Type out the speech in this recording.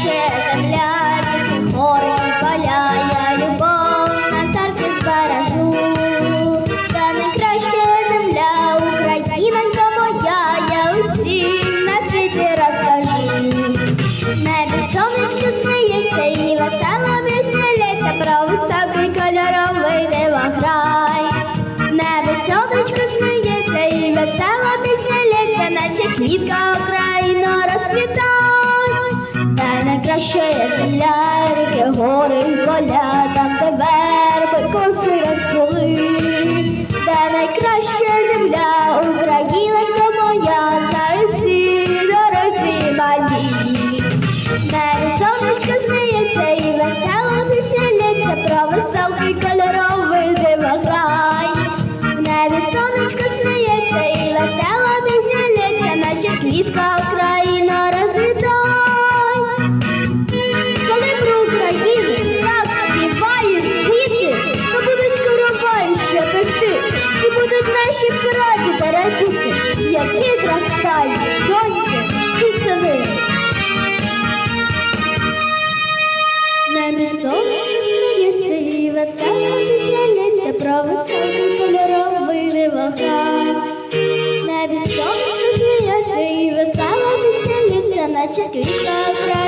Ще земля, море поля, я любов на серці збережу, та найкраща земля, Українонька моя, я усім на світі розкажу. Небі сонечко сміється і весела пісня лється про високий кольоровий дивограй. Небі сонечко сміється і весела пісня наче квітка Україну розцвітає. Та найкраще є земля, ріки, гори, і поля, там де верби, коси розколи. Та найкраща земля, Українка моя, знають всі дорослі малі. Небо сонечко сміється і весело веселиться, про веселкий кольоровий дивограй. В небі сонечко сміється і весело веселиться, наче квітка Україна наші прадіди радіти, які зростають доньки і сини. Небі сонечко сміється і весело веселиться, про високий кольоровий дивограй. Небі сонечко сміється і весело веселиться, наче квітка.